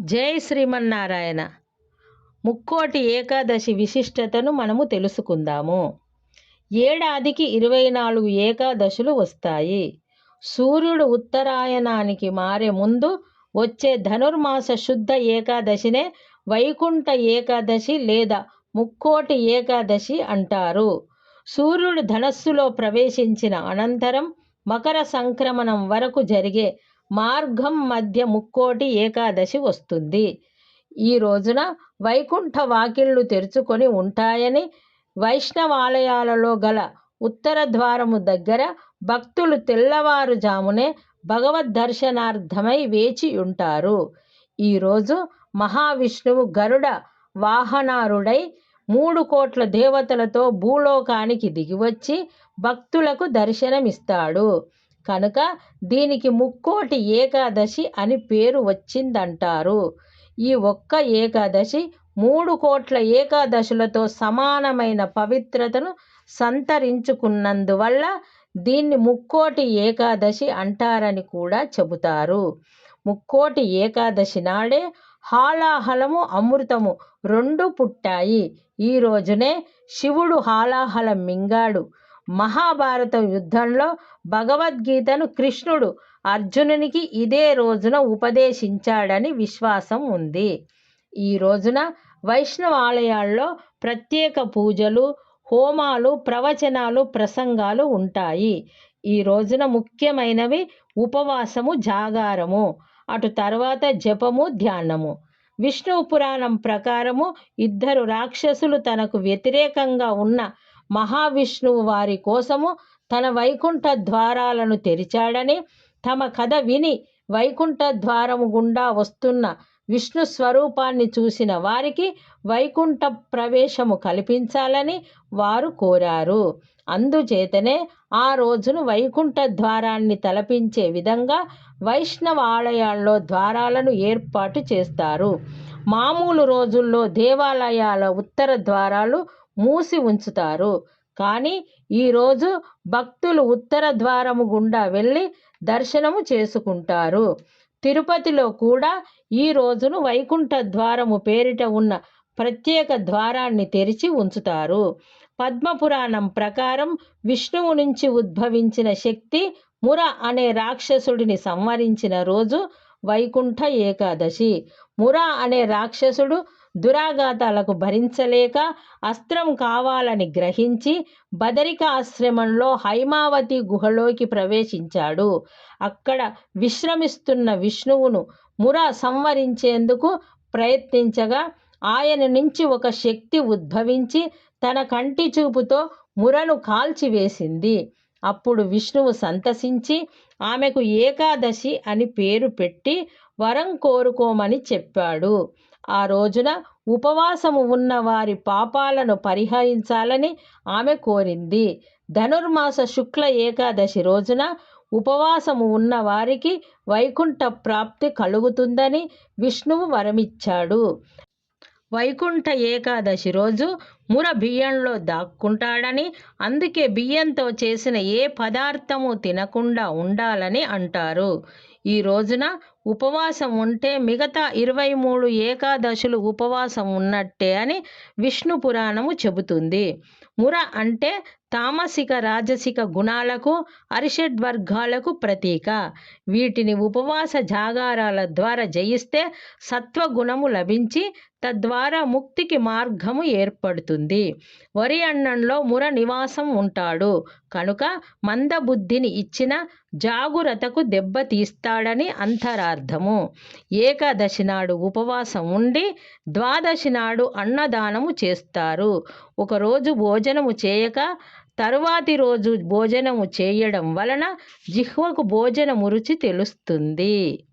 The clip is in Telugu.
జై శ్రీమన్నారాయణ. ముక్కోటి ఏకాదశి విశిష్టతను మనము తెలుసుకుందాము. ఏడాదికి ఇరవై నాలుగు ఏకాదశులు వస్తాయి. సూర్యుడు ఉత్తరాయణానికి మారే ముందు వచ్చే ధనుర్మాస శుద్ధ ఏకాదశినే వైకుంఠ ఏకాదశి లేదా ముక్కోటి ఏకాదశి అంటారు. సూర్యుడు ధనస్సులో ప్రవేశించిన అనంతరం మకర సంక్రమణం వరకు జరిగే మార్గం మధ్య ముక్కోటి ఏకాదశి వస్తుంది. ఈ రోజున వైకుంఠ వాకిళ్ళు తెరుచుకొని ఉంటాయని వైష్ణవాలయాలలో గల ఉత్తర ద్వారము దగ్గర భక్తులు తెల్లవారుజామునే భగవద్ దర్శనార్థమై వేచి ఉంటారు. ఈరోజు మహావిష్ణువు గరుడ వాహనారుడై మూడు కోట్ల దేవతలతో భూలోకానికి దిగివచ్చి భక్తులకు దర్శనమిస్తాడు. కనుక దీనికి ముక్కోటి ఏకాదశి అని పేరు వచ్చిందంటారు. ఈ ఒక్క ఏకాదశి మూడు కోట్ల ఏకాదశులతో సమానమైన పవిత్రతను సంతరించుకున్నందువల్ల దీన్ని ముక్కోటి ఏకాదశి అంటారని కూడా చెబుతారు. ముక్కోటి ఏకాదశి నాడే హాలాహలము అమృతము రెండు పుట్టాయి. ఈ రోజునే శివుడు హాలాహలం మింగాడు. మహాభారత యుద్ధంలో భగవద్గీతను కృష్ణుడు అర్జునునికి ఇదే రోజున ఉపదేశించాడని విశ్వాసం ఉంది. ఈ రోజున వైష్ణవ ఆలయాల్లో ప్రత్యేక పూజలు హోమాలు ప్రవచనాలు ప్రసంగాలు ఉంటాయి. ఈ రోజున ముఖ్యమైనవి ఉపవాసము జాగారము. అటు తర్వాత జపము ధ్యానము. విష్ణు పురాణం ప్రకారము ఇద్దరు రాక్షసులు తనకు వ్యతిరేకంగా ఉన్న మహావిష్ణువు వారి కోసము తన వైకుంఠ ద్వారాలను తెరిచాడని తమ కథ విని వైకుంఠ ద్వారము గుండా వస్తున్న విష్ణు స్వరూపాన్ని చూసిన వారికి వైకుంఠ ప్రవేశము కల్పించాలని వారు కోరారు. అందుచేతనే ఆ రోజును వైకుంఠ ద్వారాన్ని తలపించే విధంగా వైష్ణవ ఆలయాల్లో ద్వారాలను ఏర్పాటు చేస్తారు. మామూలు రోజుల్లో దేవాలయాల ఉత్తర ద్వారాలు మూసి ఉంచుతారు. కానీ ఈరోజు భక్తులు ఉత్తర ద్వారము గుండా వెళ్ళి దర్శనము చేసుకుంటారు. తిరుపతిలో కూడా ఈ రోజును వైకుంఠ ద్వారము పేరిట ఉన్న ప్రత్యేక ద్వారాన్ని తెరిచి ఉంచుతారు. పద్మపురాణం ప్రకారం విష్ణువు నుంచి ఉద్భవించిన శక్తి ముర అనే రాక్షసుడిని సంవరించిన రోజు వైకుంఠ ఏకాదశి. ముర అనే రాక్షసుడు దురాఘాతాలకు భరించలేక అస్త్రం కావాలని గ్రహించి బదరిక ఆశ్రమంలో హైమావతి గుహలోకి ప్రవేశించాడు. అక్కడ విశ్రమిస్తున్న విష్ణువును ముర సంవరించేందుకు ప్రయత్నించగా ఆయన నుంచి ఒక శక్తి ఉద్భవించి తన కంటి చూపుతో మురను కాల్చివేసింది. అప్పుడు విష్ణువు సంతసించి ఆమెకు ఏకాదశి అని పేరు పెట్టి వరం కోరుకోమని చెప్పాడు. ఆ రోజున ఉపవాసము ఉన్న వారి పాపాలను పరిహరించాలని ఆమె కోరింది. ధనుర్మాస శుక్ల ఏకాదశి రోజున ఉపవాసము ఉన్న వారికి వైకుంఠ ప్రాప్తి కలుగుతుందని విష్ణువు వరమిచ్చాడు. వైకుంఠ ఏకాదశి రోజు ముర బియ్యంలో దాక్కుంటాడని అందుకే బియ్యంతో చేసిన ఏ పదార్థము తినకుండా ఉండాలని అంటారు. ఈ రోజున ఉపవాసం ఉంటే మిగతా ఇరవై మూడు ఏకాదశులు ఉపవాసం ఉన్నట్టే అని విష్ణు పురాణము చెబుతుంది. ముర అంటే తామసిక రాజసిక గుణాలకు అరిషడ్ వర్గాలకు ప్రతీక. వీటిని ఉపవాస జాగారాల ద్వారా జయిస్తే సత్వగుణము లభించి తద్వారా ముక్తికి మార్గము ఏర్పడుతుంది. వరి అన్నంలో ముర నివాసం ఉంటాడు. కనుక మందబుద్ధిని ఇచ్చిన జాగురతకు దెబ్బతీస్తాడని అంతరార్థము. ఏకాదశి నాడు ఉపవాసం ఉండి ద్వాదశి నాడు అన్నదానము చేస్తారు. ఒకరోజు భోజనము చేయక తరువాతి రోజు భోజనము చేయడం వలన జిహ్వకు భోజనము రుచి తెలుస్తుంది.